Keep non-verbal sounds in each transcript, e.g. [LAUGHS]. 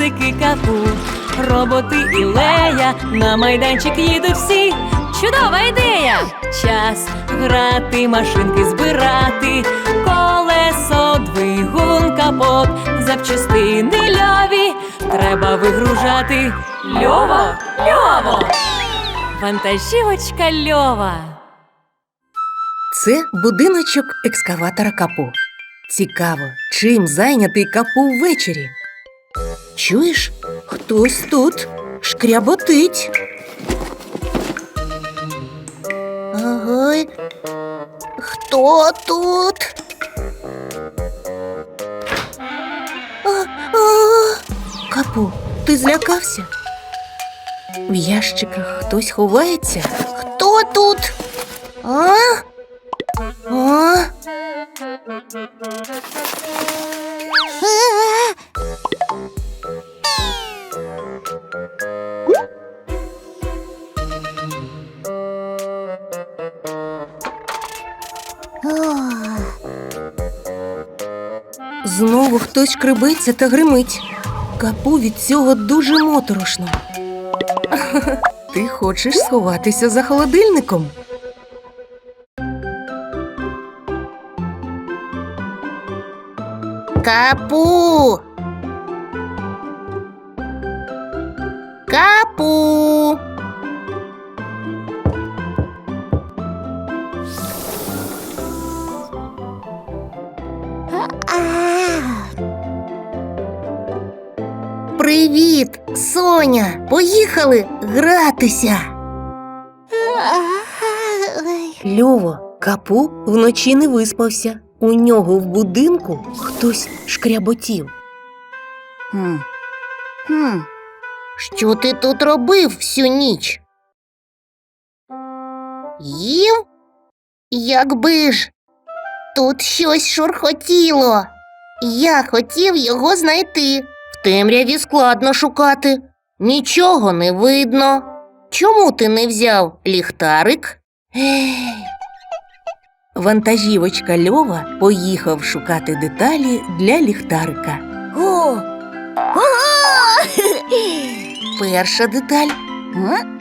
песики капу, роботи і лея, на майданчик їдуть всі. Чудова ідея! Час грати, машинки збирати, колесо, двигун, капот, запчастини льові треба вигружати. Льово, льово! Вантажівочка льова. Це будиночок екскаватора капу. Цікаво, чим зайнятий капу ввечері. Чуєш, хтось тут шкряботить. Ага. Хто тут? А, а, Капу, ти злякався? В ящиках хтось ховається. Хто тут? А? А? Знову хтось шкребеться та гримить. Капу від цього дуже моторошно. [LAUGHS] Ти хочеш сховатися за холодильником? Капу. Капу. Привіт, Соня. Поїхали гратися. Льово, капу вночі не виспався. У нього в будинку хтось шкряботів. Хм. Хм. Що ти тут робив всю ніч? Їв? Якби ж тут щось шурхотіло. Я хотів його знайти. Темряві складно шукати. Нічого не видно. Чому ти не взяв ліхтарик? Ей, Вантажівочка Льова поїхав шукати деталі для ліхтарика. О! Перша деталь. М?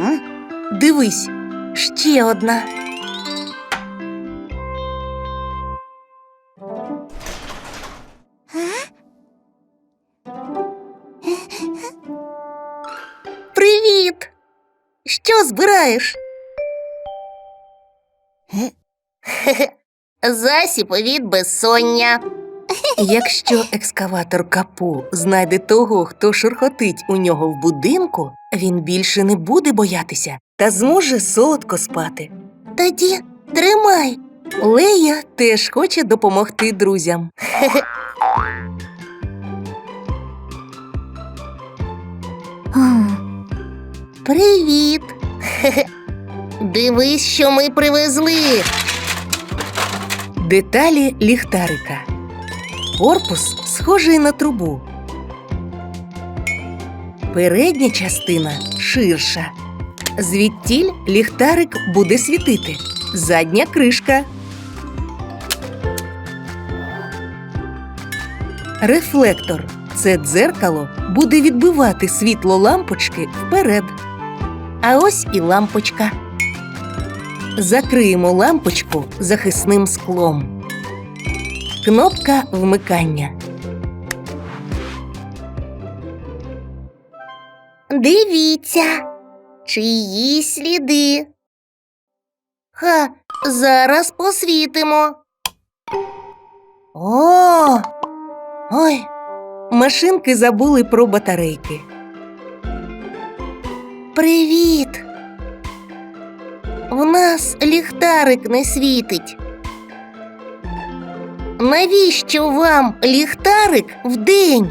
М? Дивись, ще одна. Привіт! Що збираєш? [LAUGHS] Засіб від безсоння. Якщо екскаватор капу знайде того, хто шурхотить у нього в будинку, він більше не буде боятися та зможе солодко спати. Тоді тримай. Лея теж хоче допомогти друзям. Привіт. [LAUGHS] Дивись, що ми привезли. Деталі ліхтарика. Корпус схожий на трубу. Передня частина ширша. Звідтіль ліхтарик буде світити. Задня кришка. Рефлектор. Це дзеркало буде відбивати світло лампочки вперед. А ось і лампочка. Закриємо лампочку захисним склом. Кнопка вмикання. Дивіться, чиї сліди. Ха, зараз посвітимо. О, Ой, машинки забули про батарейки. Привіт. В нас ліхтарик не світить. Навіщо вам ліхтарик вдень?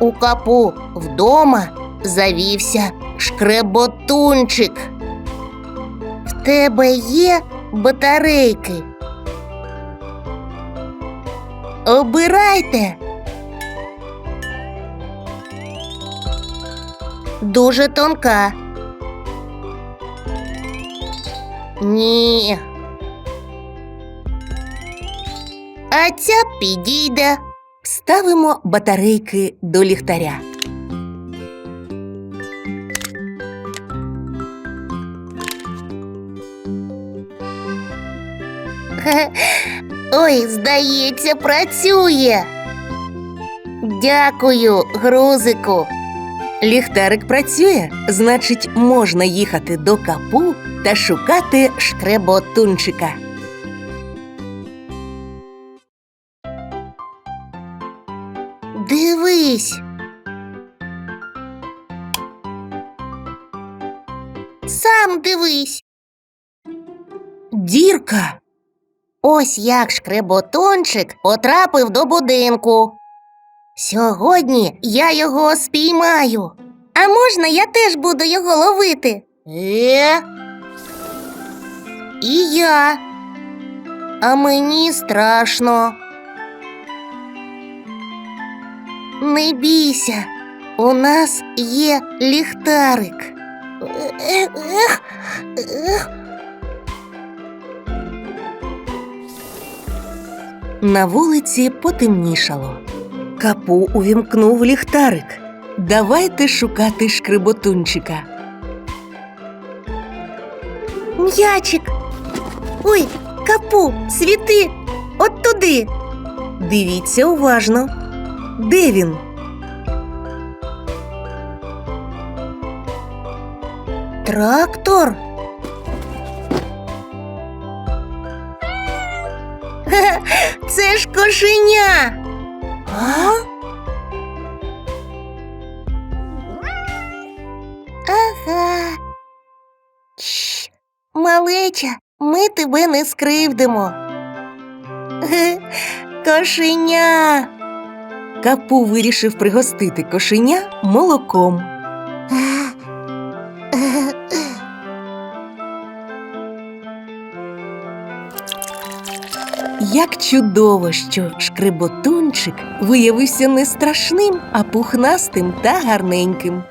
У капу вдома завівся шкреботунчик. В тебе є батарейки. Обирайте. Дуже тонка. Ні. А ця підійде. Ставимо батарейки до ліхтаря. [LAUGHS] Ой, здається, працює. Дякую, грузику. Ліхтарик працює, значить, можна їхати до капу та шукати шкреботунчика. Дивись. Сам дивись. Дірка. Ось як шкреботончик потрапив до будинку. Сьогодні я його спіймаю. А можна я теж буду його ловити? Е? І я. А мені страшно. Не бійся, у нас є ліхтарик. На вулиці потемнішало. Капу увімкнув ліхтарик. Давайте шукати шкреботунчика. М'ячик. Ой, капу, світи. От туди. Дивіться уважно. Де він? Трактор. Це ж кошеня. А? Ага. Чш, малеча, ми тебе не скривдимо. Ге, [LAUGHS] Кошеня. Капу вирішив пригостити кошеня молоком. [LAUGHS] Як чудово, що шкреботунчик виявився не страшним, а пухнастим та гарненьким.